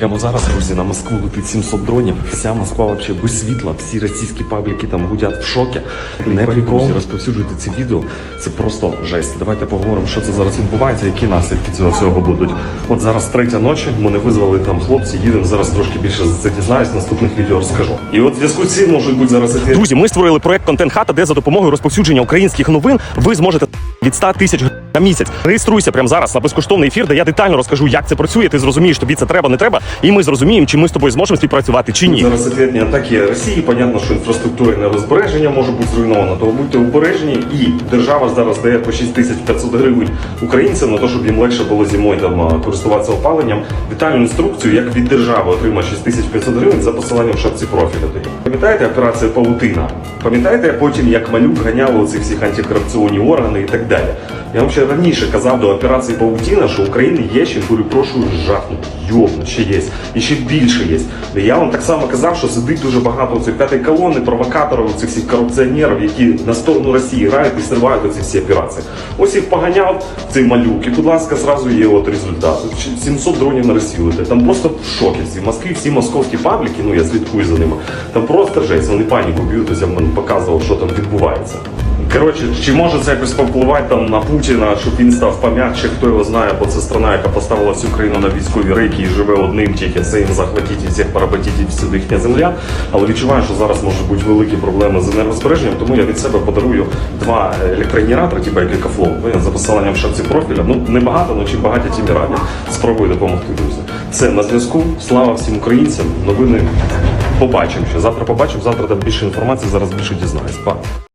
Прямо зараз, друзі, на Москву летить 700 дронів. Вся Москва вообще без світла. Всі російські пабліки там гудять в шокі. Не прикол. Розповсюджуйте ці відео. Це просто жесть. Давайте поговоримо, що це зараз відбувається, які наслідки цього всього будуть. От зараз третя ночі. Мене визвали там хлопці. Їдемо зараз трошки більше за це дізнаюсь. Наступних відео розкажу. І от зв'язку цим можуть бути зараз. Друзі, ми створили проект Контент Хата, де за допомогою розповсюдження українських новин ви зможете від 100 тисяч гривень на місяць. Реєструйся прямо зараз на безкоштовний ефір, де я детально розкажу, як це працює. Ти зрозумієш, тобі це треба, не треба, і ми зрозуміємо, чи ми з тобою зможемо співпрацювати чи ні. Зараз ответні атаки Росії. Понятно, що інфраструктура і нерозбереження може бути зруйнована. Тому будьте обережні. І держава зараз дає по 6500 гривень українцям на те, щоб їм легше було зимою там користуватися опаленням. Детальну інструкцію, як від держави отримати 6500 гривень за посиланням в шапці профіля. Пам'ятаєте операцію Паутина? Пам'ятаєте потім, як малюк ганяв оці всі антикорупційні органи і так далі. Я вам ще раніше казав до операції Паутіна, що в Україні є ще перепрошую жахнути. Йобну, ще є. І ще більше є. Я вам так само казав, що сидить дуже багато цих п'ятої колони, провокаторів, цих всіх корупціонерів, які на сторону Росії грають і зривають оці всі операції. Ось їх поганяв цей малюк, і, будь ласка, зразу є от результат. 700 дронів на Росію летить. Там просто в шокі всі. Москві всі московські пабліки, ну я слідкую за ними. Там просто жесть, вони паніку б'ють, я вам показував, що там відбувається. Коротше, чи може це якось повпливати там на Путіна, щоб він став пом'якше, хто його знає, бо це страна, яка поставила всю країну на військові рейки і живе одним тільки це їм захватіть і всіх поработіть і всюди їхня земля. Але відчуваю, що зараз можуть бути великі проблеми з енергозбереженням, тому я від себе подарую два електрогенератори, типу як Екофлоу, за посиланням в шапці профіля. Ну не багато, але чи багаті тімі раді. Спробую допомогти, друзі. Це на зв'язку. Слава всім українцям. Новини побачимо ще. Завтра побачимо, завтра там більше інформації, зараз більше дізнаюсь. Па.